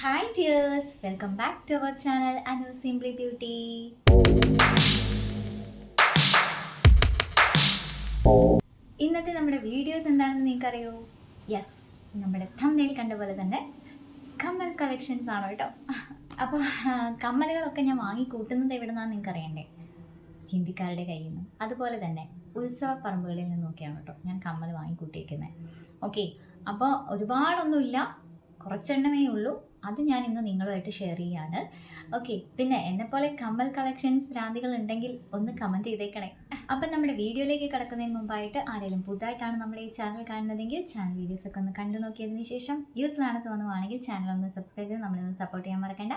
Hi dears welcome back to our channel Anu simply beauty ഇന്നത്തെ നമ്മുടെ videos എന്താണെന്ന് നിങ്ങൾക്കറിയോ? യെസ് നമ്മുടെ തമ്മിൽ കണ്ട പോലെ തന്നെ കമ്മൽ കളക്ഷൻസ് ആണ് കേട്ടോ. അപ്പോൾ കമ്മലുകളൊക്കെ ഞാൻ വാങ്ങി കൂട്ടുന്നത് എവിടെ നിന്നാണ് നിങ്ങൾക്ക് അറിയണ്ടേ ഹിന്ദിക്കാരുടെ കയ്യിൽ നിന്ന്. അതുപോലെ തന്നെ ഉത്സവ പറമ്പുകളിൽ നിന്നൊക്കെയാണ് കേട്ടോ ഞാൻ കമ്മൽ വാങ്ങിക്കൂട്ടിയിരിക്കുന്നത് ഓക്കെ അപ്പോൾ ഒരുപാടൊന്നുമില്ല. കുറച്ചെണ്ണമേ ഉള്ളൂ. അത് ഞാൻ ഇന്ന് നിങ്ങളുമായിട്ട് ഷെയർ ചെയ്യാണ്. ഓക്കെ പിന്നെ എന്നെപ്പോലെ കമ്മൽ കളക്ഷൻസ് ഭ്രാന്തികൾ ഉണ്ടെങ്കിൽ ഒന്ന് കമന്റ് ചെയ്തേക്കണേ. അപ്പം നമ്മുടെ വീഡിയോയിലേക്ക് കിടക്കുന്നതിന് മുമ്പായിട്ട് ആരെങ്കിലും പുതുതായിട്ടാണ് നമ്മൾ ഈ ചാനൽ കാണുന്നതെങ്കിൽ ചാനൽ വീഡിയോസ് ഒക്കെ ഒന്ന് കണ്ടു നോക്കിയതിന് ശേഷം യൂസ്ഫുൾ ആണ് തോന്നുവാണെങ്കിൽ ചാനൽ ഒന്ന് സബ്സ്ക്രൈബ് ചെയ്ത് നമ്മളൊന്ന് സപ്പോർട്ട് ചെയ്യാൻ മറക്കണ്ട.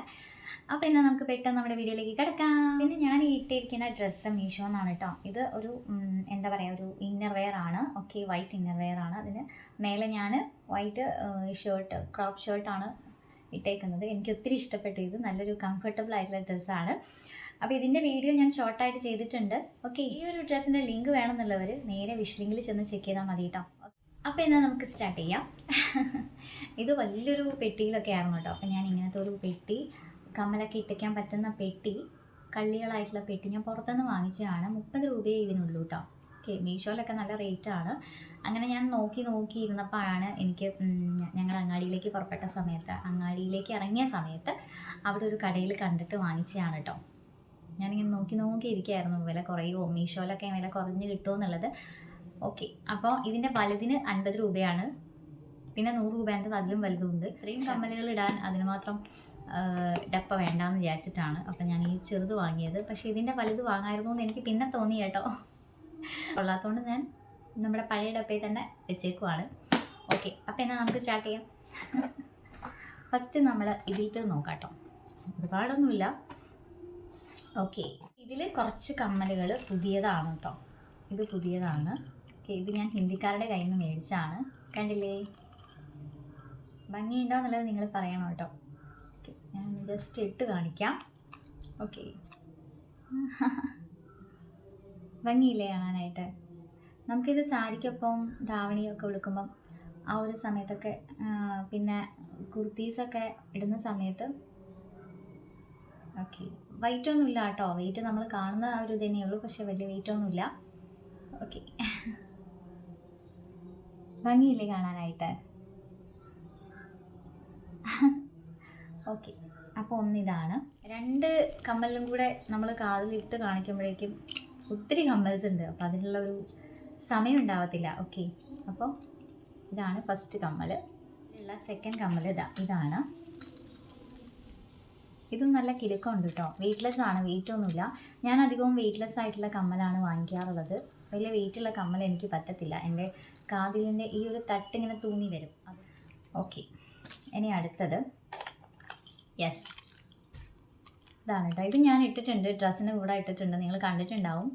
അപ്പോൾ എന്നാൽ നമുക്ക് പെട്ടെന്ന് നമ്മുടെ വീഡിയോയിലേക്ക് കിടക്കാം. പിന്നെ ഞാൻ ഇട്ടിരിക്കുന്ന ഡ്രസ്സ് മീഷോ എന്നാണ് കേട്ടോ ഇത് ഒരു എന്താ പറയുക ഒരു ഇന്നർ വെയർ ആണ്. ഓക്കെ വൈറ്റ് ഇന്നർ വെയർ ആണ്. അതിന് മേലെ ഞാൻ വൈറ്റ് ഷർട്ട് ക്രോപ്പ് ഷർട്ടാണ് ഇട്ടേക്കുന്നത്. എനിക്ക് ഒത്തിരി ഇഷ്ടപ്പെട്ടു. ഇത് നല്ലൊരു കംഫർട്ടബിൾ ആയിട്ടുള്ള ഡ്രസ്സാണ്. അപ്പോൾ ഇതിന്റെ വീഡിയോ ഞാൻ ഷോർട്ടായിട്ട് ചെയ്തിട്ടുണ്ട്. ഓക്കെ ഈ ഒരു ഡ്രസ്സിന്റെ ലിങ്ക് വേണമെന്നുള്ളവർ നേരെ വിഷ് ലിങ്കിൽ ചെന്ന് ചെക്ക് ചെയ്താൽ മതി കേട്ടോ അപ്പോൾ എന്നാൽ നമുക്ക് സ്റ്റാർട്ട് ചെയ്യാം. ഇത് വലിയൊരു പെട്ടിയിലൊക്കെ ആയിരുന്നു കേട്ടോ അപ്പോൾ ഞാൻ ഇങ്ങനത്തെ ഒരു പെട്ടി കമ്മലൊക്കെ ഇട്ടിക്കാൻ പറ്റുന്ന പെട്ടി കള്ളികളായിട്ടുള്ള പെട്ടി ഞാൻ പുറത്തുനിന്ന് വാങ്ങിച്ചതാണ്. മുപ്പത് രൂപയേ ഇതിനുള്ളൂ കേട്ടോ ഓക്കെ മീഷോയിലൊക്കെ നല്ല റേറ്റാണ് അങ്ങനെ ഞാൻ നോക്കി നോക്കി ഇരുന്നപ്പോഴാണ് എനിക്ക് ഞങ്ങൾ അങ്ങാടിയിലേക്ക് പുറപ്പെട്ട സമയത്ത് അങ്ങാടിയിലേക്ക് ഇറങ്ങിയ സമയത്ത് അവിടെ ഒരു കടയിൽ കണ്ടിട്ട് വാങ്ങിച്ചതാണ് കേട്ടോ ഞാനിങ്ങനെ നോക്കി നോക്കി ഇരിക്കുകയായിരുന്നു വില കുറയുമോ മീഷോയിലൊക്കെ വില കുറഞ്ഞ് കിട്ടുമോ എന്നുള്ളത്. ഓക്കെ അപ്പോൾ ഇതിന്റെ വലുതിന് അൻപത് രൂപയാണ്. പിന്നെ നൂറ് രൂപേന്റെ അതിലും വലുതുണ്ട് ഇത്രയും കമ്മലുകൾ ഇടാൻ അതിന് മാത്രം ഡപ്പ വേണ്ടാന്ന് വിചാരിച്ചിട്ടാണ്. അപ്പം ഞാൻ ഈ ചെറുത് വാങ്ങിയത്. പക്ഷേ ഇതിന്റെ വലുത് വാങ്ങായിരുന്നു എന്ന് എനിക്ക് പിന്നെ തോന്നി കേട്ടോ കൊള്ളാത്തതുകൊണ്ട് ഞാൻ നമ്മുടെ പഴയ ഡപ്പയിൽ തന്നെ വെച്ചേക്കുവാണ്. ഓക്കെ അപ്പോൾ എന്നാൽ നമുക്ക് സ്റ്റാർട്ട് ചെയ്യാം. ഫസ്റ്റ് നമ്മൾ ഇതിലത്തെ നോക്കാം കേട്ടോ ഒരുപാടൊന്നുമില്ല. ഓക്കെ ഇതിൽ കുറച്ച് കമ്മലുകൾ പുതിയതാണ് കേട്ടോ ഇത് പുതിയതാണ്. ഓക്കെ ഇത് ഞാൻ ഹിന്ദിക്കാരുടെ കയ്യിൽ നിന്ന് മേടിച്ചാണ് കണ്ടില്ലേ? ഭംഗിയുണ്ടോ എന്നുള്ളത് നിങ്ങൾ പറയണം കേട്ടോ. ഓക്കെ ഞാൻ ജസ്റ്റ് ഇട്ട് കാണിക്കാം. ഓക്കെ ഭംഗിയില്ലേ കാണാനായിട്ട്? നമുക്കിത് സാരിക്കൊപ്പം ധാവണിയൊക്കെ ഉടുക്കുമ്പം ആ ഒരു സമയത്തൊക്കെ പിന്നെ കുർത്തീസൊക്കെ ഇടുന്ന സമയത്ത് ഓക്കെ. വെയിറ്റ് ഒന്നുമില്ല കേട്ടോ. വെയിറ്റ് നമ്മൾ കാണുന്ന ആ ഒരു ഇതന്നെ ഉള്ളൂ. പക്ഷെ വലിയ വെയിറ്റ് ഒന്നുമില്ല ഓക്കെ. ഭംഗിയില്ലേ കാണാനായിട്ട്? ഓക്കെ. അപ്പോൾ ഒന്നിതാണ്. രണ്ട് കമ്മലിലും കൂടെ നമ്മൾ കാതിലിട്ട് കാണിക്കുമ്പോഴേക്കും ഒത്തിരി കമ്മൽസ് ഉണ്ട്. അപ്പോൾ അതിനുള്ള ഒരു സമയം ഉണ്ടാവത്തില്ല. ഓക്കെ അപ്പോൾ ഇതാണ് ഫസ്റ്റ് കമ്മൽ ഉള്ള സെക്കൻഡ് കമ്മൽ ഇതാ. ഇതാണ്. ഇതും നല്ല കിലുക്കമുണ്ട് കേട്ടോ വെയ്റ്റ്ലെസ് ആണ്. വെയിറ്റ് ഒന്നുമില്ല. ഞാൻ അധികവും വെയ്റ്റ്ലെസ് ആയിട്ടുള്ള കമ്മലാണ് വാങ്ങിക്കാറുള്ളത്. വലിയ വെയിറ്റുള്ള കമ്മൽ എനിക്ക് പറ്റത്തില്ല. എന്റെ കാതിലിന്റെ ഈ ഒരു തട്ടിങ്ങനെ തൂങ്ങി വരും. ഓക്കെ ഇനി അടുത്തത്. യെസ് ഇതാണ് കേട്ടോ. ഇത് ഞാൻ ഇട്ടിട്ടുണ്ട്. ഡ്രസ്സിന് കൂടെ ഇട്ടിട്ടുണ്ട്. നിങ്ങൾ കണ്ടിട്ടുണ്ടാവും.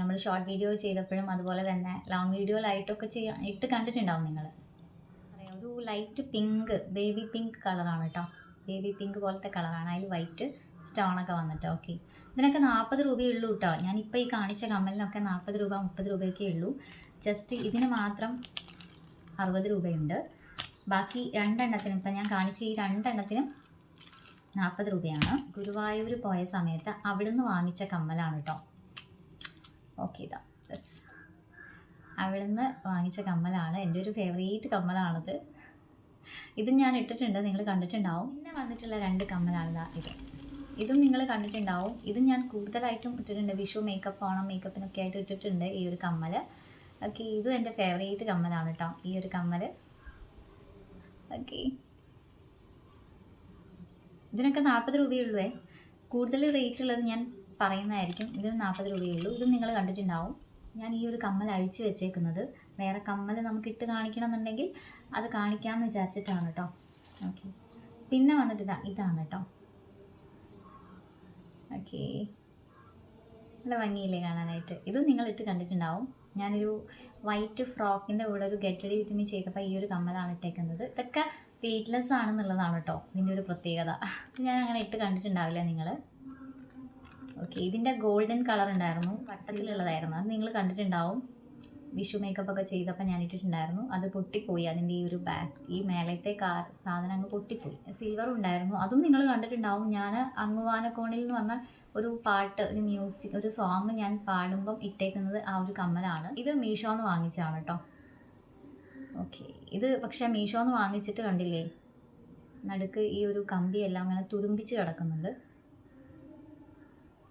നമ്മൾ ഷോർട്ട് വീഡിയോ ചെയ്തപ്പോഴും അതുപോലെ തന്നെ ലോങ് വീഡിയോയിലായിട്ടൊക്കെ ചെയ്യാൻ ഇട്ട് കണ്ടിട്ടുണ്ടാവും നിങ്ങൾ. ഒരു ലൈറ്റ് പിങ്ക് ബേബി പിങ്ക് കളറാണ് കേട്ടോ. ബേബി പിങ്ക് പോലത്തെ കളറാണ് അതിൽ വൈറ്റ് സ്റ്റോണൊക്കെ വന്നിട്ട്. ഓക്കെ ഇതിനൊക്കെ നാൽപ്പത് രൂപയേ ഉള്ളൂ കേട്ടോ. ഞാനിപ്പോൾ ഈ കാണിച്ച കമ്മലിനൊക്കെ നാൽപ്പത് രൂപ മുപ്പത് രൂപയൊക്കെ ഉള്ളൂ. ജസ്റ്റ് ഇതിന് മാത്രം അറുപത് രൂപയുണ്ട്. ബാക്കി രണ്ടെണ്ണത്തിനും ഇപ്പം ഞാൻ കാണിച്ച ഈ രണ്ടെണ്ണത്തിനും നാൽപ്പത് രൂപയാണ്. ഗുരുവായൂർ പോയ സമയത്ത് അവിടുന്ന് വാങ്ങിച്ച കമ്മലാണ് കേട്ടോ ഓക്കെ ഇതാ. യെസ് അവിടുന്ന് വാങ്ങിച്ച കമ്മലാണ്. എന്റെ ഒരു ഫേവറേറ്റ് കമ്മലാണത്. ഇത് ഞാൻ ഇട്ടിട്ടുണ്ട്. നിങ്ങൾ കണ്ടിട്ടുണ്ടാവും. പിന്നെ വന്നിട്ടുള്ള രണ്ട് കമ്മലാണ് ഇതാ ഇത്. ഇതും നിങ്ങൾ കണ്ടിട്ടുണ്ടാവും. ഇതും ഞാൻ കൂടുതലായിട്ടും ഇട്ടിട്ടുണ്ട്. വിഷു മേക്കപ്പ് ഓണം മേക്കപ്പിനൊക്കെ ആയിട്ട് ഇട്ടിട്ടുണ്ട് ഈ ഒരു കമ്മൽ ഓക്കെ ഇതും എന്റെ ഫേവറേറ്റ് കമ്മലാണ് കേട്ടോ ഈ ഒരു കമ്മൽ ഓക്കെ ഇതിനൊക്കെ നാൽപ്പത് രൂപയുള്ളൂ കൂടുതൽ റേറ്റ് ഉള്ളത് ഞാൻ പറയുന്നതായിരിക്കും. ഇതിന് നാൽപ്പത് രൂപയുള്ളൂ ഇതും നിങ്ങൾ കണ്ടിട്ടുണ്ടാവും. ഞാൻ ഈ ഒരു കമ്മൽ അഴിച്ചു വെച്ചേക്കുന്നത്. വേറെ കമ്മൽ നമുക്ക് ഇട്ട് കാണിക്കണം എന്നുണ്ടെങ്കിൽ അത് കാണിക്കാമെന്ന് വിചാരിച്ചിട്ടാണ് കേട്ടോ. ഓക്കെ പിന്നെ വന്നിട്ട് ഇതാ ഇതാണ് കേട്ടോ. ഓക്കെ നല്ല ഭംഗിയില്ലേ കാണാനായിട്ട്. ഇതും നിങ്ങൾ ഇട്ട് കണ്ടിട്ടുണ്ടാവും. ഞാനൊരു വൈറ്റ് ഫ്രോക്കിന്റെ കൂടെ ഒരു ഗെറ്റഡി വിത്തിമി ചെയ്തപ്പോൾ ഈ ഒരു കമ്മലാണ് ഇട്ടേക്കുന്നത്. ഇതൊക്കെ വെയ്റ്റ്ലെസ് ആണെന്നുള്ളതാണ് കേട്ടോ ഇതിന്റെ ഒരു പ്രത്യേകത. ഞാൻ അങ്ങനെ ഇട്ട് കണ്ടിട്ടുണ്ടാവില്ല നിങ്ങൾ ഓക്കെ ഇതിന്റെ ഗോൾഡൻ കളർ ഉണ്ടായിരുന്നു. വട്ടത്തിലുള്ളതായിരുന്നു. അത് നിങ്ങൾ കണ്ടിട്ടുണ്ടാവും. വിഷു മേക്കപ്പ് ഒക്കെ ചെയ്തപ്പോൾ ഞാൻ ഇട്ടിട്ടുണ്ടായിരുന്നു. അത് പൊട്ടിപ്പോയി. അതിന്റെ ഈ ഒരു ബാക്ക് ഈ മേലത്തെ കാ സാധനം അങ്ങ് പൊട്ടിപ്പോയി. സിൽവർ ഉണ്ടായിരുന്നു. അതും നിങ്ങൾ കണ്ടിട്ടുണ്ടാവും. ഞാൻ അങ്ങുവാനക്കോണിൽ എന്ന് പറഞ്ഞ ഒരു പാട്ട് ഒരു മ്യൂസിക് ഒരു സോങ് ഞാൻ പാടുമ്പം ഇട്ടേക്കുന്നത് ആ ഒരു കമ്മലാണ്. ഇത് മീഷോന്ന് വാങ്ങിച്ചതാണ് കേട്ടോ ഓക്കെ. ഇത് പക്ഷേ മീഷോന്ന് വാങ്ങിച്ചിട്ട് കണ്ടില്ലേ? നടുക്ക് ഈ ഒരു കമ്പി എല്ലാം അങ്ങനെ തുരുമ്പിച്ച് കിടക്കുന്നുണ്ട്.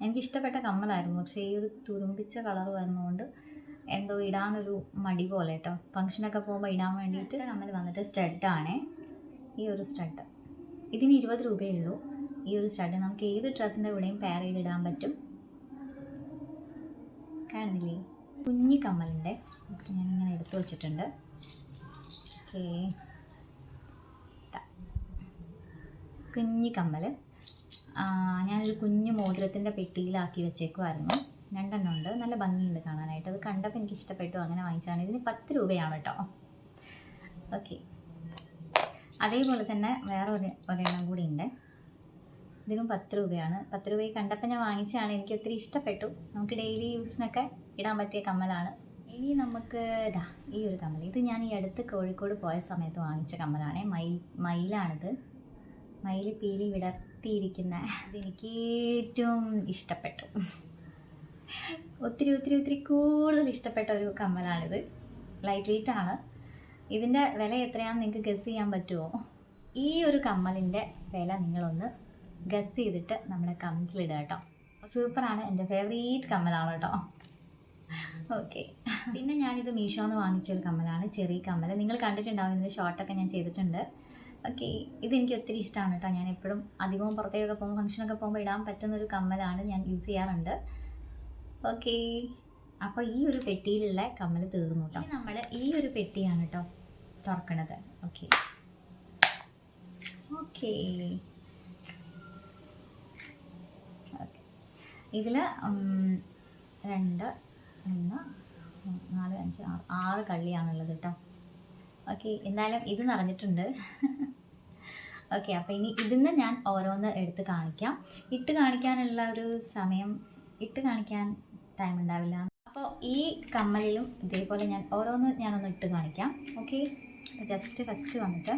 എനിക്കിഷ്ടപ്പെട്ട കമ്മലായിരുന്നു. പക്ഷേ ഈ ഒരു തുരുമ്പിച്ച കളർ വരുന്നതുകൊണ്ട് എന്തോ ഇടാനൊരു മടി പോലെ കേട്ടോ. ഫംഗ്ഷനൊക്കെ പോകുമ്പോൾ ഇടാൻ വേണ്ടിയിട്ട് കമ്മൽ വന്നിട്ട് സ്റ്റഡാണേ ഈ ഒരു സ്റ്റഡ് ഇതിന് ഇരുപത് രൂപയേ ഉള്ളൂ. ഈ ഒരു സ്റ്റഡ് നമുക്ക് ഏത് ഡ്രസ്സിന്റെ കൂടെയും പെയർ ചെയ്തിടാൻ പറ്റും. കാണുന്നില്ലേ? കുഞ്ഞി കമ്മലിന്റെ. ജസ്റ്റ് ഞാനിങ്ങനെ എടുത്തു വച്ചിട്ടുണ്ട്. ഓക്കേ കുഞ്ഞി കമ്മൽ. ഞാനൊരു കുഞ്ഞു മോതിരത്തിന്റെ പെട്ടിയിലാക്കി വെച്ചേക്കുമായിരുന്നു രണ്ടെണ്ണം ഉണ്ട് നല്ല ഭംഗിയുണ്ട് കാണാനായിട്ട്. അത് കണ്ടപ്പോൾ എനിക്ക് ഇഷ്ടപ്പെട്ടു അങ്ങനെ വാങ്ങിച്ചാണ് ഇതിന് പത്ത് രൂപയാണ് കേട്ടോ. ഓക്കെ. അതേപോലെ തന്നെ വേറെ ഒരു ഒരെണ്ണം കൂടി ഉണ്ട്. ഇതിനും പത്ത് രൂപയാണ്. പത്ത് രൂപയ്ക്ക് കണ്ടപ്പോൾ ഞാൻ വാങ്ങിച്ചതാണ്. എനിക്ക് ഒത്തിരി ഇഷ്ടപ്പെട്ടു. നമുക്ക് ഡെയിലി യൂസിനൊക്കെ ഇടാൻ പറ്റിയ കമ്മലാണ്. ഇനി നമുക്ക് ഇതാ ഈ ഒരു കമ്മൽ ഇത് ഞാൻ ഈ അടുത്ത് കോഴിക്കോട് പോയ സമയത്ത് വാങ്ങിച്ച കമ്മലാണേ. മയിൽ മയിലാണിത്. മയിൽ പീലി വിടർത്തിയിരിക്കുന്ന ഇതെനിക്ക് ഏറ്റവും ഇഷ്ടപ്പെട്ടു. ഒത്തിരി ഒത്തിരി ഒത്തിരി കൂടുതൽ ഇഷ്ടപ്പെട്ട ഒരു കമ്മലാണിത്. ലൈറ്റ് വെയിറ്റ് ആണ്. ഇതിന്റെ വില എത്രയാണെന്ന് നിങ്ങൾക്ക് ഗസ് ചെയ്യാൻ പറ്റുമോ? ഈ ഒരു കമ്മലിന്റെ വില നിങ്ങളൊന്ന് ഗസ് ചെയ്തിട്ട് നമ്മുടെ കമൻസിലിടുക കേട്ടോ. സൂപ്പറാണ് എന്റെ ഫേവറേറ്റ് കമ്മലാണ് കേട്ടോ ഓക്കെ. പിന്നെ ഞാനിത് മീഷോന്ന് വാങ്ങിച്ച ഒരു കമ്മലാണ് ചെറിയ കമ്മൽ നിങ്ങൾ കണ്ടിട്ടുണ്ടാവും ഇതിന്റെ ഷോർട്ടൊക്കെ ഞാൻ ചെയ്തിട്ടുണ്ട്. ഓക്കെ. ഇതെനിക്ക് ഒത്തിരി ഇഷ്ടമാണ് കേട്ടോ. ഞാൻ എപ്പോഴും അധികവും പുറത്തേക്കൊക്കെ പോകുമ്പോൾ ഫംഗ്ഷനൊക്കെ പോകുമ്പോൾ ഇടാൻ പറ്റുന്ന ഒരു കമ്മലാണ് ഞാൻ യൂസ് ചെയ്യാറുണ്ട്. ഓക്കെ. അപ്പോൾ ഈ ഒരു പെട്ടിയിലുള്ള കമ്മൽ തീർന്നു കേട്ടോ. നമ്മൾ ഈ ഒരു പെട്ടിയാണ് കേട്ടോ തുറക്കണത്. ഓക്കെ. ഓക്കെ. ഇതിൽ രണ്ട് ഒന്ന് നാല് അഞ്ച് ആറ്. ആറ് കള്ളിയാണുള്ളത് കേട്ടോ ഓക്കെ എന്തായാലും ഇത് നിറഞ്ഞിട്ടുണ്ട്. ഓക്കെ അപ്പോൾ ഇനി ഇതിന്ന് ഞാൻ ഓരോന്ന് എടുത്ത് കാണിക്കാം. ഇട്ട് കാണിക്കാനുള്ള ഒരു സമയം ഇട്ട് കാണിക്കാൻ ടൈം ഉണ്ടാവില്ല. അപ്പോൾ ഈ കമ്മലിലും ഇതേപോലെ ഞാൻ ഓരോന്ന് ഞാനൊന്ന് ഇട്ട് കാണിക്കാം. ഓക്കെ ജസ്റ്റ് ഫസ്റ്റ് വന്നിട്ട്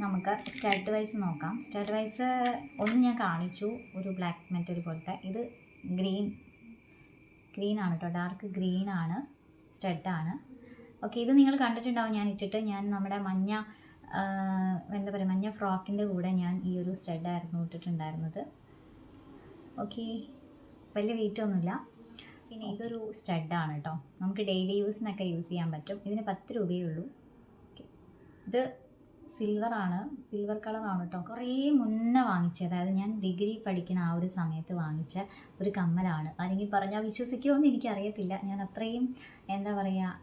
നമുക്ക് സ്റ്റഡ് വൈസ് നോക്കാം. സ്റ്റഡ് വൈസ് ഒന്ന് ഞാൻ കാണിച്ചു ഒരു ബ്ലാക്ക് മെറ്റൽ പോലത്തെ. ഇത് ഗ്രീൻ ഗ്രീൻ ആണ് കേട്ടോ. ഡാർക്ക് ഗ്രീൻ ആണ് സ്റ്റെഡാണ്. ഓക്കെ ഇത് നിങ്ങൾ കണ്ടിട്ടുണ്ടാവും. ഞാൻ ഇട്ടിട്ട് ഞാൻ നമ്മുടെ മഞ്ഞ എന്താ പറയുക മഞ്ഞ ഫ്രോക്കിന്റെ കൂടെ ഞാൻ ഈ ഒരു സ്റ്റെഡായിരുന്നു ഇട്ടിട്ടുണ്ടായിരുന്നത്. ഓക്കെ വലിയ വെയിറ്റ് ഒന്നുമില്ല. പിന്നെ ഇതൊരു സ്റ്റഡാണ് കേട്ടോ. നമുക്ക് ഡെയിലി യൂസിനൊക്കെ യൂസ് ചെയ്യാൻ പറ്റും. ഇതിന് പത്ത് രൂപയേ ഉള്ളൂ. ഇത് സിൽവർ ആണ്. സിൽവർ കളറാണ് കേട്ടോ കുറേ മുന്നേ വാങ്ങിച്ചത് അതായത് ഞാൻ ഡിഗ്രി പഠിക്കുന്ന ആ ഒരു സമയത്ത് വാങ്ങിച്ച ഒരു കമ്മലാണ്. അല്ലെങ്കിൽ പറഞ്ഞാൽ വിശ്വസിക്കുമോ എനിക്കറിയത്തില്ല. ഞാൻ അത്രയും എന്താ പറയുക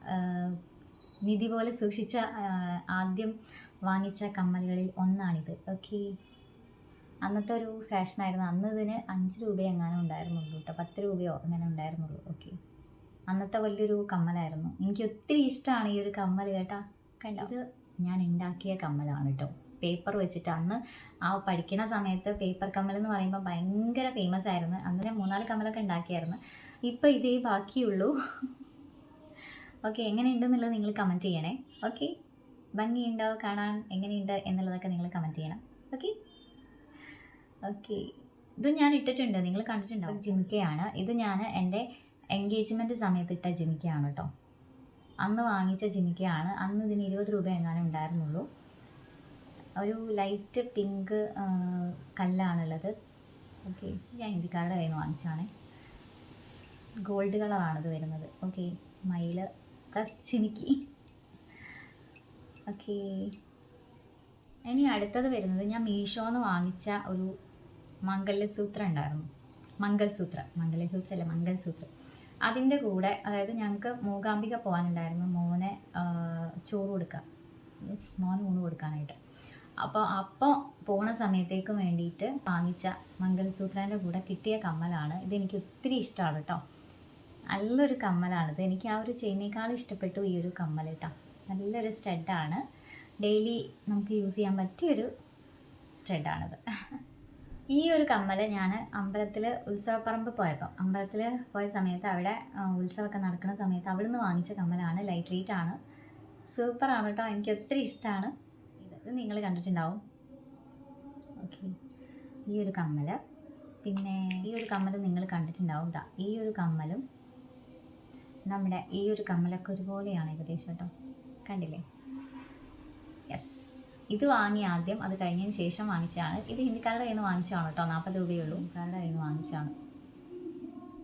നിധി പോലെ സൂക്ഷിച്ച ആദ്യം വാങ്ങിച്ച കമ്മലുകളിൽ ഒന്നാണിത്. ഓക്കെ അന്നത്തെ ഒരു ഫാഷനായിരുന്നു അന്ന് ഇതിന് അഞ്ച് രൂപയോ എങ്ങാനും ഉണ്ടായിരുന്നുള്ളൂ കേട്ടോ പത്ത് രൂപയോ അങ്ങനെ ഉണ്ടായിരുന്നുള്ളൂ. ഓക്കെ അന്നത്തെ വലിയൊരു കമ്മലായിരുന്നു. എനിക്ക് ഒത്തിരി ഇഷ്ടമാണ് ഈ ഒരു കമ്മൽ കേട്ടാ. കണ്ടോ? ഇത് ഞാൻ ഉണ്ടാക്കിയ കമ്മലാണ് കേട്ടോ പേപ്പർ വെച്ചിട്ട് അന്ന് ആ പഠിക്കുന്ന സമയത്ത് പേപ്പർ കമ്മൽ എന്ന് പറയുമ്പോൾ ഭയങ്കര ഫേമസ് ആയിരുന്നു. അന്ന് ഞാൻ മൂന്നാൽ കമ്മലൊക്കെ ഉണ്ടാക്കിയായിരുന്നു. ഇപ്പോൾ ഇതേ ബാക്കിയുള്ളൂ. ഓക്കെ എങ്ങനെയുണ്ടെന്നുള്ളത് നിങ്ങൾ കമന്റ് ചെയ്യണേ. ഓക്കെ ഭംഗിയുണ്ടോ? കാണാൻ എങ്ങനെയുണ്ട് എന്നുള്ളതൊക്കെ നിങ്ങൾ കമന്റ് ചെയ്യണം. ഓക്കെ ഓക്കെ ഇത് ഞാൻ ഇട്ടിട്ടുണ്ട്. നിങ്ങൾ കണ്ടിട്ടുണ്ടോ ഒരു ജിമിക്കയാണ്. ഇത് ഞാൻ എന്റെ എൻഗേജ്മെന്റ് സമയത്ത് ഇട്ട ജിമിക്കയാണ് കേട്ടോ അന്ന് വാങ്ങിച്ച ജിമിക്കയാണ് അന്ന് ഇതിന് ഇരുപത് രൂപ എങ്ങാനും ഉണ്ടായിരുന്നുള്ളൂ. ഒരു ലൈറ്റ് പിങ്ക് കല്ലാണുള്ളത്. ഓക്കെ ഞാൻ ഹിന്ദിക്കാരുടെ കയ്യിൽ നിന്ന് വാങ്ങിച്ചതാണ്. ഗോൾഡ് കളറാണ് ഇത് വരുന്നത്. ഓക്കെ മയിൽ പ്ലസ് ചിമിക്കി ഓക്കെ ഇനി അടുത്തത് വരുന്നത് ഞാൻ മീഷോന്ന് വാങ്ങിച്ച ഒരു മംഗല്യസൂത്രം ഉണ്ടായിരുന്നു. മംഗൽസൂത്രം. മംഗല്യസൂത്ര മംഗൽസൂത്രം. അതിന്റെ കൂടെ അതായത് ഞങ്ങൾക്ക് മൂകാംബിക പോകാനുണ്ടായിരുന്നു മോനെ ചോറ് കൊടുക്കുക മീൻസ് മോൻ ഊണ് കൊടുക്കാനായിട്ട്. അപ്പോൾ അപ്പോൾ പോണ സമയത്തേക്ക് വേണ്ടിയിട്ട് വാങ്ങിച്ച മംഗൾസൂത്രേന്റെ കൂടെ കിട്ടിയ കമ്മലാണ്. ഇതെനിക്ക് ഒത്തിരി ഇഷ്ടമാണ് കേട്ടോ. നല്ലൊരു കമ്മലാണിത് എനിക്ക് ആ ഒരു ചെയിനേക്കാളും ഇഷ്ടപ്പെട്ടു ഈ ഒരു കമ്മൽ കേട്ടോ. നല്ലൊരു സ്റ്റഡാണ്. ഡെയിലി നമുക്ക് യൂസ് ചെയ്യാൻ പറ്റിയൊരു സ്റ്റഡാണിത്. ഈ ഒരു കമ്മൽ ഞാൻ അമ്പലത്തിൽ ഉത്സവപ്പറമ്പ് പോയപ്പോൾ അമ്പലത്തിൽ പോയ സമയത്ത് അവിടെ ഉത്സവമൊക്കെ നടക്കുന്ന സമയത്ത് അവിടെ നിന്ന് വാങ്ങിച്ച കമ്മലാണ് ലൈറ്റ് വെയിറ്റ് ആണ്. സൂപ്പറാണ് കേട്ടോ എനിക്ക് ഒത്തിരി ഇഷ്ടമാണ് ഇത് നിങ്ങൾ കണ്ടിട്ടുണ്ടാവും. ഓക്കെ ഈ ഒരു കമ്മൽ പിന്നെ ഈ ഒരു കമ്മൽ നിങ്ങൾ കണ്ടിട്ടുണ്ടാവും ദാ ഈ ഒരു കമ്മലും നമ്മുടെ ഈ ഒരു കമ്മലൊക്കെ ഒരുപോലെയാണ് ഏകദേശം കേട്ടോ കണ്ടില്ലേ? യെസ് ഇത് വാങ്ങി ആദ്യം അത് കഴിഞ്ഞതിന് ശേഷം വാങ്ങിച്ചാണ് ഇത് ഹിന്ദിക്കാരുടെ കയ്യിൽ നിന്ന് വാങ്ങിച്ചതാണ് കേട്ടോ. നാൽപ്പത് രൂപയേ ഉള്ളൂ. ഹിന്ദിക്കാരുടെ കയ്യിൽ നിന്ന് വാങ്ങിച്ചതാണ്.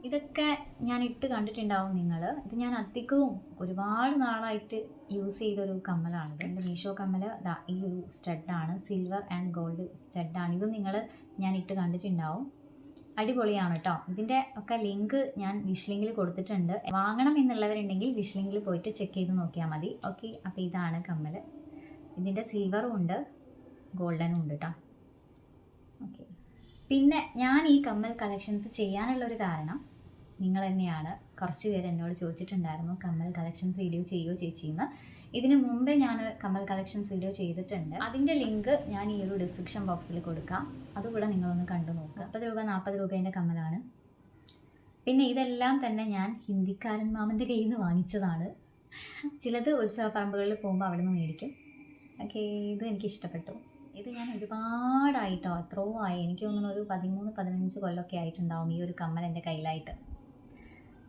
ഇതൊക്കെ ഞാൻ ഇട്ട് കണ്ടിട്ടുണ്ടാവും നിങ്ങൾ ഇത് ഞാൻ അധികവും ഒരുപാട് നാളായിട്ട് യൂസ് ചെയ്തൊരു കമ്മലാണിത് എന്റെ മീഷോ കമ്മൽ ഈ ഒരു സ്റ്റഡാണ് സിൽവർ ആൻഡ് ഗോൾഡ് സ്റ്റഡാണ് ഇതും നിങ്ങൾ ഞാൻ ഇട്ട് കണ്ടിട്ടുണ്ടാവും. അടിപൊളിയാണ് കേട്ടോ. ഇതിന്റെ ഒക്കെ ലിങ്ക് ഞാൻ വിഷ് ലിങ്കിൽ കൊടുത്തിട്ടുണ്ട്. വാങ്ങണം എന്നുള്ളവരുണ്ടെങ്കിൽ വിഷ് ലിങ്കിൽ പോയിട്ട് ചെക്ക് ചെയ്ത് നോക്കിയാൽ മതി. ഓക്കെ അപ്പോൾ ഇതാണ് കമ്മൽ ഇതിന്റെ സിൽവറും ഉണ്ട്. ഗോൾഡനും ഉണ്ട് കേട്ടോ ഓക്കെ പിന്നെ ഞാൻ ഈ കമ്മൽ കളക്ഷൻസ് ചെയ്യാനുള്ളൊരു കാരണം നിങ്ങൾ തന്നെയാണ്. കുറച്ച് പേര് എന്നോട് ചോദിച്ചിട്ടുണ്ടായിരുന്നു കമ്മൽ കളക്ഷൻസ് വീഡിയോ ചെയ്യുമോ ചേച്ചിന്ന്. ഇതിനു മുമ്പേ ഞാൻ കമ്മൽ കളക്ഷൻസ് വീഡിയോ ചെയ്തിട്ടുണ്ട്. അതിന്റെ ലിങ്ക് ഞാൻ ഈ ഒരു ഡിസ്ക്രിപ്ഷൻ ബോക്സിൽ കൊടുക്കാം. അതുകൂടെ നിങ്ങളൊന്ന് കണ്ടു നോക്കുക മുപ്പത് രൂപ നാൽപ്പത് രൂപേന്റെ കമ്മലാണ് പിന്നെ ഇതെല്ലാം തന്നെ ഞാൻ ഹിന്ദിക്കാരൻ മാമന്റെ കയ്യിൽ നിന്ന് വാങ്ങിച്ചതാണ്. ചിലത് ഉത്സവ പറമ്പുകളിൽ പോകുമ്പോൾ അവിടെ നിന്ന് മേടിക്കും. ഓക്കെ ഇത് എനിക്ക് ഇഷ്ടപ്പെട്ടു ഇത് ഞാൻ ഒരുപാടായിട്ടോ എത്രയോ ആയി. എനിക്ക് തോന്നുന്നു ഒരു പതിമൂന്ന് പതിനഞ്ച് കൊല്ലമൊക്കെ ആയിട്ടുണ്ടാവും ഈ ഒരു കമ്മൽ എന്റെ കയ്യിലായിട്ട്.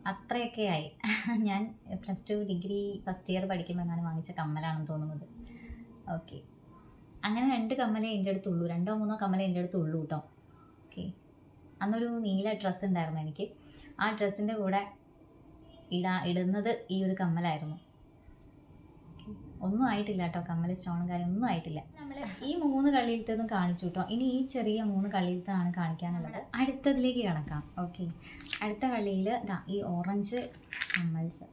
അത്രയൊക്കെ ആയി. ഞാൻ plus two degree first year പഠിക്കുമ്പോൾ ഞാൻ വാങ്ങിച്ച കമ്മലാണെന്ന് തോന്നുന്നത്. ഓക്കെ അങ്ങനെ രണ്ട് കമ്മലേ എന്റെ അടുത്തുള്ളൂ. രണ്ടോ മൂന്നോ കമ്മലേ എന്റെ അടുത്തുള്ളൂ കേട്ടോ ഓക്കെ അന്നൊരു നീല ഡ്രസ്സ് ഉണ്ടായിരുന്നു എനിക്ക്. ആ ഡ്രസ്സിന്റെ കൂടെ ഇടാ ഇടുന്നത് ഈ ഒരു കമ്മലായിരുന്നു. ഒന്നും ആയിട്ടില്ല കേട്ടോ കമ്മൽ സ്റ്റോണും കാര്യം ഒന്നും ആയിട്ടില്ല. നമ്മൾ ഈ മൂന്ന് കളിയിലത്തേതും കാണിച്ചു കേട്ടോ. ഇനി ഈ ചെറിയ മൂന്ന് കളിയിലത്താണ് കാണിക്കാനുള്ളത്. അടുത്തതിലേക്ക് കിടക്കാം. ഓക്കെ. അടുത്ത കളിയിൽ ഇതാ ഈ ഓറഞ്ച് കമ്മൽസ്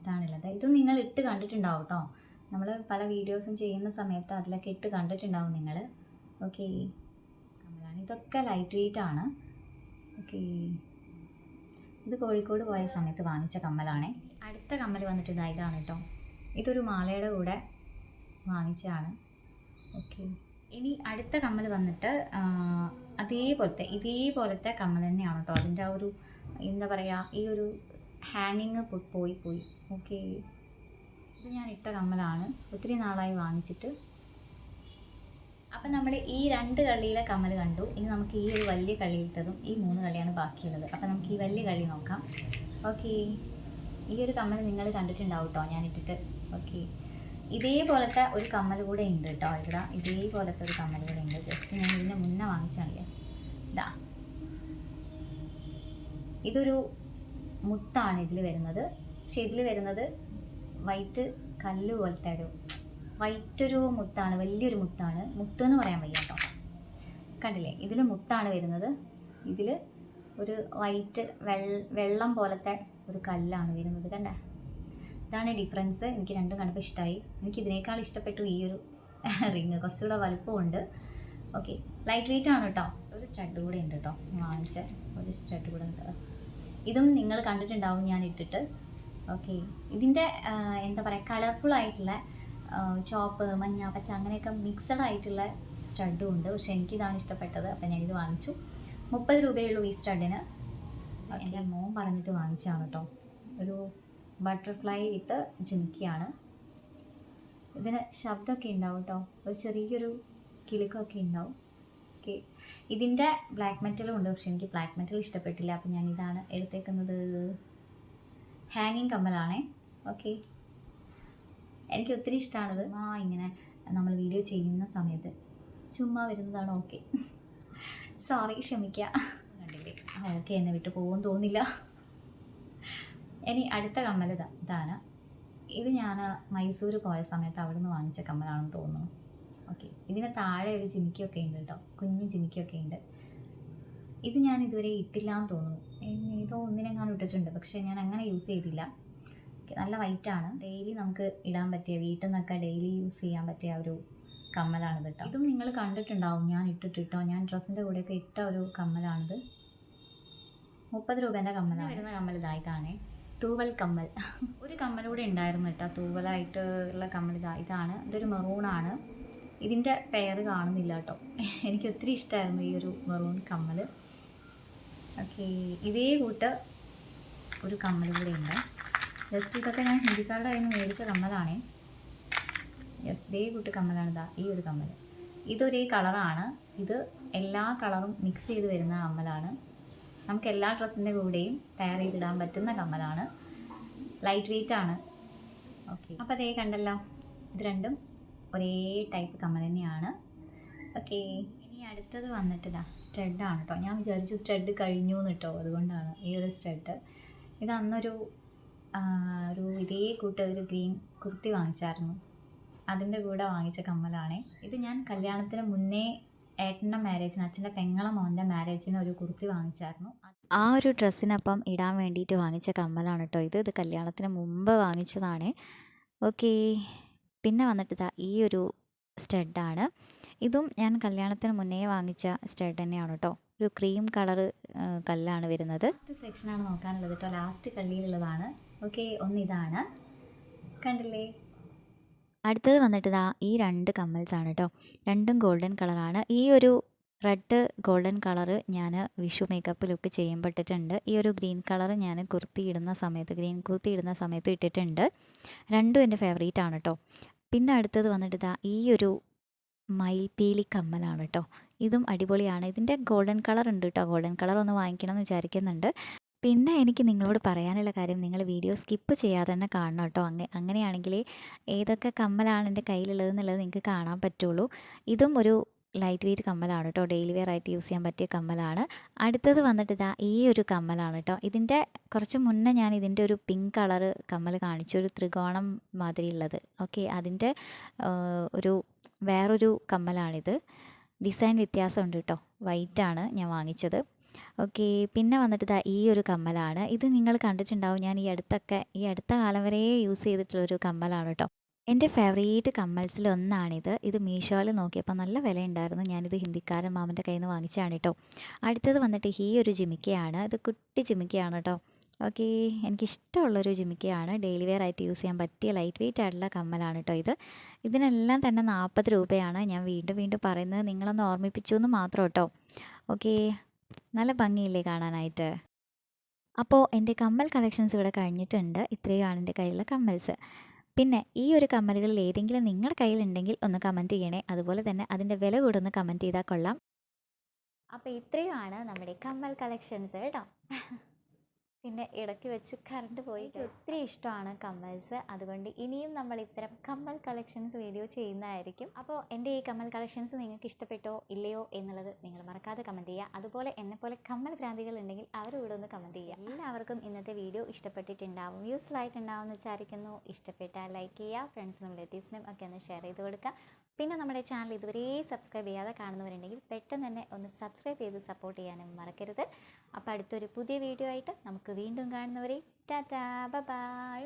ഇതാണുള്ളത്. ഇത് നിങ്ങൾ ഇട്ട് കണ്ടിട്ടുണ്ടാവും കേട്ടോ. നമ്മൾ പല വീഡിയോസും ചെയ്യുന്ന സമയത്ത് അതിലൊക്കെ ഇട്ട് കണ്ടിട്ടുണ്ടാവും നിങ്ങൾ ഓക്കെ. കമ്മലാണ്. ഇതൊക്കെ ലൈറ്റ് വെയിറ്റ് ആണ്. ഓക്കെ. ഇത് കോഴിക്കോട് പോയ സമയത്ത് വാങ്ങിച്ച കമ്മലാണേ. അടുത്ത കമ്മൽ വന്നിട്ട് ഇതാ ഇതാണ് കേട്ടോ. ഇതൊരു മാലയുടെ കൂടെ വാങ്ങിച്ചതാണ്. ഓക്കെ. ഇനി അടുത്ത കമ്മൽ വന്നിട്ട് അതേപോലത്തെ ഇതേപോലത്തെ കമ്മൽ തന്നെയാണ് കേട്ടോ. അതിന്റെ ആ ഒരു എന്താ പറയുക ഈ ഒരു ഹാങ്ങിങ് പോയി പോയി. ഓക്കെ. ഇത് ഞാൻ ഇട്ട കമ്മലാണ്. ഒത്തിരി നാളായി വാങ്ങിച്ചിട്ട്. അപ്പം നമ്മൾ ഈ രണ്ട് കള്ളിയിലെ കമ്മൽ കണ്ടു. ഇനി നമുക്ക് ഈ ഒരു വലിയ കള്ളിയിലത്തതും ഈ മൂന്ന് കള്ളിയാണ് ബാക്കിയുള്ളത്. അപ്പം നമുക്ക് ഈ വലിയ കള്ളി നോക്കാം. ഓക്കെ. ഈ ഒരു കമ്മൽ നിങ്ങൾ കണ്ടിട്ടുണ്ടാവും കേട്ടോ. ഞാൻ ഇട്ടിട്ട്. ഓക്കെ ഇതേപോലത്തെ ഒരു കമ്മൽ കൂടെ ഉണ്ട് കേട്ടോ ഇവിടെ ഇതേപോലത്തെ ഒരു കമ്മൽ കൂടെ ഉണ്ട്. ജസ്റ്റ് ഞാൻ ഇതിന് മുന്നേ വാങ്ങിച്ചാണ് യെസ് ഇതാ ഇതൊരു മുത്താണ് ഇതിൽ വരുന്നത്. പക്ഷെ ഇതിൽ വരുന്നത് വൈറ്റ് കല്ല് പോലത്തെ ഒരു വൈറ്റ് ഒരു മുത്താണ്. വലിയൊരു മുത്താണ്. മുത്ത് എന്ന് പറയാൻ വയ്യ കേട്ടോ കണ്ടില്ലേ? ഇതിൽ മുത്താണ് വരുന്നത്. ഇതിൽ ഒരു വൈറ്റ് വെള്ളം പോലത്തെ ഒരു കല്ലാണ് വരുന്നത്. കണ്ടേ? ഇതാണ് ഡിഫറൻസ്. എനിക്ക് രണ്ടും കണ്ടപ്പോൾ ഇഷ്ടമായി എനിക്ക് ഇതിനേക്കാൾ ഇഷ്ടപ്പെട്ടു ഈ ഒരു റിങ്. കുറച്ചുകൂടെ വലുപ്പമുണ്ട്. ഓക്കെ. ലൈറ്റ് വെയിറ്റ് ആണ് കേട്ടോ ഒരു സ്റ്റഡ് കൂടെ ഉണ്ട് കേട്ടോ വാങ്ങിച്ച ഒരു സ്റ്റഡ് കൂടെ ഉണ്ട്. ഇതും നിങ്ങൾ കണ്ടിട്ടുണ്ടാവും ഞാൻ ഇട്ടിട്ട്. ഓക്കെ. ഇതിന്റെ എന്താ പറയുക കളർഫുൾ ആയിട്ടുള്ള ചോപ്പ് മഞ്ഞ പച്ച അങ്ങനെയൊക്കെ മിക്സഡ് ആയിട്ടുള്ള സ്റ്റഡും ഉണ്ട്. പക്ഷേ എനിക്കിതാണ് ഇഷ്ടപ്പെട്ടത്. അപ്പം ഞാൻ ഇത് വാങ്ങിച്ചു. മുപ്പത് രൂപയുള്ളൂ ഈ സ്റ്റഡിന് എന്റെ മോൻ പറഞ്ഞിട്ട് വാങ്ങിച്ചതാണ് കേട്ടോ ഒരു ബട്ടർഫ്ലൈ വിത്ത് ജിമിക്കിയാണ് ഇതിന് ശബ്ദമൊക്കെ ഉണ്ടാവും കേട്ടോ ഒരു ചെറിയൊരു കിലുക്കമൊക്കെ ഉണ്ടാവും. ഓക്കെ. ഇതിന്റെ ബ്ലാക്ക് മെറ്റലും ഉണ്ട്. പക്ഷെ എനിക്ക് ബ്ലാക്ക് മെറ്റൽ ഇഷ്ടപ്പെട്ടില്ല. അപ്പം ഞാൻ ഇതാണ് എടുത്തേക്കുന്നത്. ഹാങ്ങിങ് കമ്മലാണേ. ഓക്കെ. എനിക്ക് ഒത്തിരി ഇഷ്ടമാണത് ആ ഇങ്ങനെ നമ്മൾ വീഡിയോ ചെയ്യുന്ന സമയത്ത് ചുമ്മാ വരുന്നതാണ് ഓക്കെ. സോറി ക്ഷമിക്കുക കണ്ടില്ലേ? അതൊക്കെ എന്നെ വിട്ട് പോകുമെന്ന് തോന്നില്ല ഇനി അടുത്ത കമ്മൽ ഇതാ ഇതാണ്. ഇത് ഞാൻ മൈസൂർ പോയ സമയത്ത് അവിടെ നിന്ന് വാങ്ങിച്ച കമ്മലാണെന്ന് തോന്നുന്നു. ഓക്കെ. ഇതിന് താഴെ ഒരു ചുമിക്കൊക്കെ ഉണ്ട് കേട്ടോ കുഞ്ഞു ചുമിക്കൊക്കെ ഉണ്ട്. ഇത് ഞാൻ ഇതുവരെ ഇട്ടില്ല എന്ന് തോന്നുന്നു ഏതോ ഒന്നിനെങ്ങാനും ഇട്ടിട്ടുണ്ട്. പക്ഷേ ഞാൻ അങ്ങനെ യൂസ് ചെയ്തില്ല. നല്ല വൈറ്റാണ് ഡെയിലി നമുക്ക് ഇടാൻ പറ്റിയ വീട്ടിൽ നിന്നൊക്കെ ഡെയിലി യൂസ് ചെയ്യാൻ പറ്റിയ ഒരു കമ്മലാണിത് കേട്ടോ ഇതും നിങ്ങൾ കണ്ടിട്ടുണ്ടാവും. ഞാൻ ഇട്ടിട്ടിട്ടോ? ഞാൻ ഡ്രസ്സിന്റെ കൂടെയൊക്കെ ഇട്ട ഒരു കമ്മലാണിത്. മുപ്പത് രൂപേന്റെ കമ്മലാണ്. വരുന്ന കമ്മൽ ഇതായിട്ടാണേ തൂവൽ കമ്മൽ. ഒരു കമ്മലൂടെ ഉണ്ടായിരുന്നു കേട്ടോ. തൂവലായിട്ട് ഉള്ള കമ്മൽ ഇതാ ഇതാണ്. ഇതൊരു മെറൂണാണ് ഇതിന്റെ പെയർ കാണുന്നില്ല കേട്ടോ. എനിക്ക് ഒത്തിരി ഇഷ്ടമായിരുന്നു ഈ ഒരു മെറൂൺ കമ്മൽ. ഓക്കെ ഇതേ കൂട്ട് ഒരു കമ്മൽ കൂടെ ഉണ്ട്. ജസ്റ്റ് ഇതൊക്കെ ഞാൻ ഹിന്ദിക്കാരുടെ കയ്യിൽ നിന്ന് മേടിച്ച കമ്മലാണേ. യെസ് ഇതേ കൂട്ട് കമ്മലാണ് ഇതാ ഈ ഒരു കമ്മൽ. ഇതൊരേ കളറാണ് ഇത് എല്ലാ കളറും മിക്സ് ചെയ്ത് വരുന്ന കമ്മലാണ്. നമുക്ക് എല്ലാ ഡ്രസ്സിന്റെ കൂടെയും പെയർ ചെയ്തിടാൻ പറ്റുന്ന കമ്മലാണ്. ലൈറ്റ് വെയിറ്റ് ആണ്. ഓക്കെ അപ്പോൾ അതേ കണ്ടല്ലോ. ഇത് രണ്ടും ഒരേ ടൈപ്പ് കമ്മൽ തന്നെയാണ്. ഓക്കെ ഇനി അടുത്തത് വന്നിട്ട് ഇതാ സ്റ്റഡാണ് കേട്ടോ ഞാൻ വിചാരിച്ചു സ്റ്റഡ് കഴിഞ്ഞു എന്ന് കേട്ടോ അതുകൊണ്ടാണ് ഈ ഒരു സ്റ്റഡ് ഇത് അന്നൊരു ഒരു ഇതേ കൂട്ട് ഒരു ഗ്രീൻ കുർത്തി വാങ്ങിച്ചായിരുന്നു. അതിന്റെ കൂടെ വാങ്ങിച്ച കമ്മലാണേ. ഇത് ഞാൻ കല്യാണത്തിന് മുന്നേ ഏട്ടന്റെ മാരേജിന് അച്ഛന്റെ പെങ്ങളെ മോന്റെ മാരേജിന് ഒരു കുർത്തി വാങ്ങിച്ചായിരുന്നു. ആ ഒരു ഡ്രസ്സിനൊപ്പം ഇടാൻ വേണ്ടിയിട്ട് വാങ്ങിച്ച കമ്മലാണ് കേട്ടോ ഇത്. ഇത് കല്യാണത്തിന് മുമ്പ് വാങ്ങിച്ചതാണ്. ഓക്കെ. പിന്നെ വന്നിട്ട് ഇതാ ഈ ഒരു സ്റ്റഡാണ്. ഇതും ഞാൻ കല്യാണത്തിന് മുന്നേ വാങ്ങിച്ച സ്റ്റഡ് തന്നെയാണ് കേട്ടോ ഒരു ക്രീം കളർ കല്ലാണ് വരുന്നത്. ലാസ്റ്റ് സെക്ഷനാണ് നോക്കാനുള്ളത് കേട്ടോ ലാസ്റ്റ് കള്ളിയിലുള്ളതാണ്. ഓക്കെ ഒന്ന് ഇതാണ്. കണ്ടില്ലേ? അടുത്തത് വന്നിട്ട് ഈ രണ്ട് കമ്മൽസ് ആണ് കേട്ടോ രണ്ടും ഗോൾഡൻ കളറാണ്. ഈ ഒരു റെഡ് ഗോൾഡൻ കളറ് ഞാൻ വിഷു മേക്കപ്പ് ലുക്ക് ചെയ്യുമ്പോട്ടിട്ടുണ്ട് ഈ ഒരു ഗ്രീൻ കളർ ഞാൻ കുർത്തി ഇടുന്ന സമയത്ത് ഗ്രീൻ കുർത്തി ഇടുന്ന സമയത്ത് ഇട്ടിട്ടുണ്ട്. രണ്ടും എന്റെ ഫേവറേറ്റ് ആണ് കേട്ടോ പിന്നെ അടുത്തത് വന്നിട്ട് ഇതാ ഈ ഒരു മയിൽപീലി കമ്മലാണ് കേട്ടോ ഇതും അടിപൊളിയാണ്. ഇതിന്റെ ഗോൾഡൻ കളർ ഉണ്ട് കേട്ടോ ഗോൾഡൻ കളർ ഒന്ന് വാങ്ങിക്കണം എന്ന് വിചാരിക്കുന്നുണ്ട്. പിന്നെ എനിക്ക് നിങ്ങളോട് പറയാനുള്ള കാര്യം നിങ്ങൾ വീഡിയോ സ്കിപ്പ് ചെയ്യാതെ തന്നെ കാണണം കേട്ടോ അങ്ങ അങ്ങനെയാണെങ്കിൽ ഏതൊക്കെ കമ്മലാണ് എന്റെ കയ്യിലുള്ളത് എന്നുള്ളത് നിങ്ങൾക്ക് കാണാൻ പറ്റുള്ളൂ. ഇതും ഒരു ലൈറ്റ് വെയിറ്റ് കമ്മലാണ് കേട്ടോ ഡെയിലി വെയർ ആയിട്ട് യൂസ് ചെയ്യാൻ പറ്റിയ കമ്മലാണ്. അടുത്തത് വന്നിട്ട് ഇതാ ഈ ഒരു കമ്മലാണ് കേട്ടോ ഇതിന്റെ കുറച്ച് മുന്നേ ഞാൻ ഇതിന്റെ ഒരു പിങ്ക് കളർ കമ്മൽ കാണിച്ചു. ഒരു ത്രികോണം മാതിരി ഉള്ളത് ഓക്കെ അതിന്റെ ഒരു വേറൊരു കമ്മലാണിത്. ഡിസൈൻ വ്യത്യാസമുണ്ട് കേട്ടോ വൈറ്റാണ് ഞാൻ വാങ്ങിച്ചത്. ഓക്കെ പിന്നെ വന്നിട്ട് ഇതാ ഈ ഒരു കമ്മലാണ്. ഇത് നിങ്ങൾ കണ്ടിട്ടുണ്ടാവും. ഞാൻ ഈ അടുത്തൊക്കെ ഈ അടുത്ത കാലം വരെ യൂസ് ചെയ്തിട്ടുള്ളൊരു കമ്മലാണ് കേട്ടോ എന്റെ ഫേവറേറ്റ് കമ്മൽസിൽ ഒന്നാണിത്. ഇത് മീഷോയിൽ നോക്കിയപ്പോൾ നല്ല വിലയുണ്ടായിരുന്നു. ഞാനിത് ഹിന്ദിക്കാരൻ മാമന്റെ കയ്യിൽ നിന്ന് വാങ്ങിച്ചതാണ് കേട്ടോ. അടുത്തത് വന്നിട്ട് ഈ ഒരു ജിമിക്കയാണ്. ഇത് കുട്ടി ജിമിക്കയാണ് കേട്ടോ. ഓക്കെ എനിക്കിഷ്ടമുള്ളൊരു ജിമിക്കയാണ്. ഡെയിലി വെയർ ആയിട്ട് യൂസ് ചെയ്യാൻ പറ്റിയ ലൈറ്റ് വെയിറ്റ് ആയിട്ടുള്ള കമ്മലാണ് കേട്ടോ ഇത്. ഇതിനെല്ലാം തന്നെ നാൽപ്പത് രൂപയാണ്. ഞാൻ വീണ്ടും വീണ്ടും പറയുന്നത് നിങ്ങളൊന്ന് ഓർമ്മിപ്പിച്ചു എന്ന് മാത്രം കേട്ടോ. ഓക്കെ നല്ല ഭംഗിയില്ലേ കാണാനായിട്ട്? അപ്പോൾ എന്റെ കമ്മൽ കളക്ഷൻസ് ഇവിടെ കഴിഞ്ഞിട്ടുണ്ട്. ഇത്രയുമാണ് എന്റെ കയ്യിലുള്ള കമ്മൽസ്. പിന്നെ ഈ ഒരു കമ്മലുകളിൽ ഏതെങ്കിലും നിങ്ങളുടെ കയ്യിലുണ്ടെങ്കിൽ ഒന്ന് കമന്റ് ചെയ്യണേ. അതുപോലെ തന്നെ അതിന്റെ വില കൂടെ ഒന്ന് കമന്റ് ചെയ്താൽ കൊള്ളാം. അപ്പോൾ ഇത്രയുമാണ് നമ്മുടെ കമ്മൽ കളക്ഷൻസ് കേട്ടോ. പിന്നെ ഇടയ്ക്ക് വെച്ച് കറണ്ട് പോയി. ഒത്തിരി ഇഷ്ടമാണ് കമ്മൽസ്. അതുകൊണ്ട് ഇനിയും നമ്മൾ ഇത്തരം കമ്മൽ കളക്ഷൻസ് വീഡിയോ ചെയ്യുന്നതായിരിക്കും. അപ്പോൾ എന്റെ ഈ കമ്മൽ കളക്ഷൻസ് നിങ്ങൾക്ക് ഇഷ്ടപ്പെട്ടോ ഇല്ലയോ എന്നുള്ളത് നിങ്ങൾ മറക്കാതെ കമന്റ് ചെയ്യുക. അതുപോലെ എന്നെപ്പോലെ കമ്മൽ ഭ്രാന്തികൾ ഉണ്ടെങ്കിൽ അവരോട് ഒന്ന് കമന്റ് ചെയ്യുക. എല്ലാവർക്കും ഇന്നത്തെ വീഡിയോ ഇഷ്ടപ്പെട്ടിട്ടുണ്ടാവും. യൂസ്ഫുൾ ആയിട്ടുണ്ടാവും എന്ന് വിചാരിക്കുന്നു. ഇഷ്ടപ്പെട്ടാൽ ലൈക്ക് ചെയ്യുക. ഫ്രണ്ട്സിനും റിലേറ്റീവ്സിനും ഒക്കെ ഒന്ന് ഷെയർ ചെയ്ത് കൊടുക്കുക. പിന്നെ നമ്മുടെ ചാനൽ ഇതുവരെ സബ്സ്ക്രൈബ് ചെയ്യാതെ കാണുന്നവരുണ്ടെങ്കിൽ പെട്ടെന്ന് തന്നെ ഒന്ന് സബ്സ്ക്രൈബ് ചെയ്ത് സപ്പോർട്ട് ചെയ്യാനും മറക്കരുത്. അപ്പോൾ അടുത്തൊരു പുതിയ വീഡിയോ ആയിട്ട് നമുക്ക് വീണ്ടും കാണുന്നവരെ ടാറ്റാ ബൈ